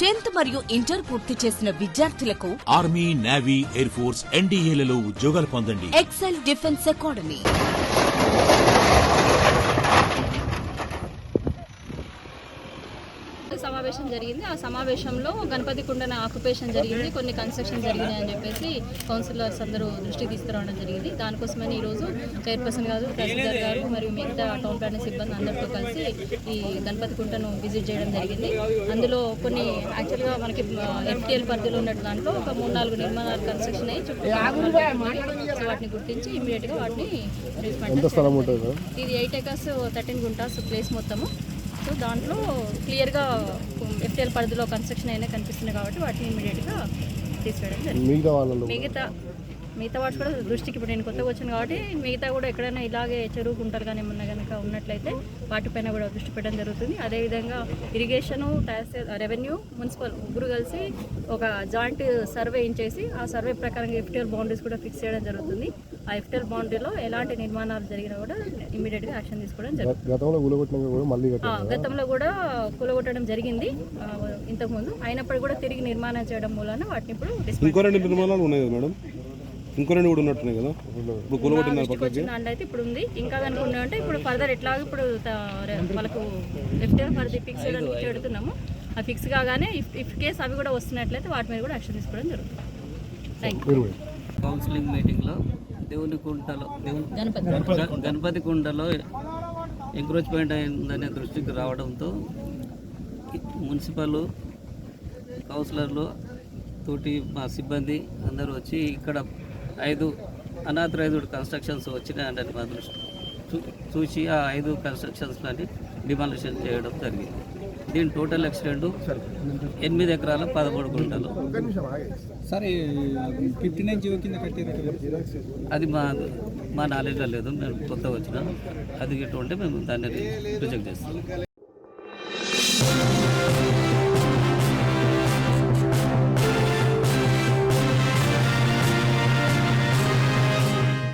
Tenth మరియు inter పూర్తి చేసిన విద్యార్థులకు ఆర్మీ నేవీ ఎయిర్ ఫోర్స్ ఎన్డీఏలలో ఉద్యోగాలు పొందండి. Excel defence academy. సమావేశం జరిగింది. ఆ సమావేశంలో గణపతి కుండన ఆక్యుపేషన్ జరిగింది. కొన్ని కన్స్ట్రక్షన్ జరిగినాయి అని చెప్పేసి కౌన్సిలర్స్ అందరూ దృష్టికి తీసుకురావడం జరిగింది. దానికోసమని ఈరోజు చైర్పర్సన్ గారు తహసీల్దార్ గారు మరియు మిగతా టౌన్ ప్లానింగ్ సిబ్బంది అందరితో కలిసి ఈ గణపతి కుంటను విజిట్ చేయడం జరిగింది. అందులో కొన్ని యాక్చువల్గా మనకి ఎఫ్టీఎల్ పరిధిలో ఉన్న దాంట్లో ఒక మూడు నాలుగు నిర్మాణాలు కన్స్ట్రక్షన్ అయ్యి చుట్టూ సో వాటిని గుర్తించి ఇమీడియట్గా వాటిని ఇది eight acres thirteen guntas place మొత్తము. సో దాంట్లో క్లియర్గా ఎఫ్టీఎల్ పరిధిలో కన్స్ట్రక్షన్ అయినా కనిపిస్తుంది కాబట్టి వాటిని ఇమీడియట్గా తీసుకెళ్ళడం జరిగింది మిగతా మిగతా వాటి కూడా దృష్టికి ఇప్పుడు నేను కొత్తగా వచ్చాను కాబట్టి మిగతా కూడా ఎక్కడైనా ఇలాగే చెరువు గుంటలు కానీ ఏమన్నా కనుక ఉన్నట్లయితే వాటిపైన కూడా దృష్టి పెట్టడం జరుగుతుంది. అదేవిధంగా ఇరిగేషను ట్యాక్స్ రెవెన్యూ మున్సిపల్ ముగ్గురు కలిసి ఒక జాయింట్ సర్వే చేసి ఆ సర్వే ప్రకారంగా ఎఫ్టీఎల్ బౌండరీస్ కూడా ఫిక్స్ చేయడం జరుగుతుంది. ఆ ఎఫ్టీఎల్ బౌండరీలో ఎలాంటి నిర్మాణాలు జరిగినా కూడా ఇమీడియట్గా యాక్షన్ తీసుకోవడం జరుగుతుంది గతంలో కూడా మళ్ళీ ఆ, కట్టారు? గతంలో కూడా కూలగొట్టడం జరిగింది. ఇంతకుముందు. అయినప్పుడు కూడా తిరిగి నిర్మాణం చేయడం మూలన వాటిని ఇప్పుడు dismantle ఇంకో రెండు నిర్మాణాలు ఉన్నాయి మేడం? ఇంకో రెండు కూడా ఉన్నట్టున్నాయి కదా? ఇప్పుడు కూలగొట్టిన దృష్టికి వచ్చిన దాంట్లో అయితే ఇప్పుడు ఉంది. ఇంకా కనుక్కున్నా అంటే ఇప్పుడు ఫర్దర్ ఎట్లా ఇప్పుడు వాళ్ళకు లెఫ్ట్ ఫర్ ఫిక్స్ చేయడానికి పెడుతున్నాము ఆ ఫిక్స్ కాగానే ఇఫ్ ఇఫ్ కేస్ అవి కూడా వస్తున్నట్లయితే వాటి మీద కూడా యాక్షన్ తీసుకోవడం జరుగుతుంది. Thank you. కౌన్సిలింగ్ మీటింగ్లో దేవుని కుంటలో దేవుని గణపతి. కుంటలో ఎంక్రోచ్మెంట్ అయిందనే దృష్టికి రావడంతో మున్సిపల్ కౌన్సిలర్లు తోటి మా సిబ్బంది అందరూ వచ్చి ఇక్కడ ఐదు అనాథరైజ్డ్ కన్స్ట్రక్షన్స్ వచ్చినాయని మా దృష్టి చూ- చూసి ఆ ఐదు కన్స్ట్రక్షన్స్ని డిమాలిషన్ చేయడం జరిగింది. దీని టోటల్ ఎక్స్టెంట్ ఎనిమిది ఎకరాల పదమూడు గుంటలు. సరే ఫిఫ్టీ నైన్ జీవో కింద కట్టేది అది మా మా నాలెడ్జ్లో లేదు మేము కొత్తగా వచ్చిన. అది ఇటు ఉంటే మేము దాన్ని రిజెక్ట్ చేస్తాం.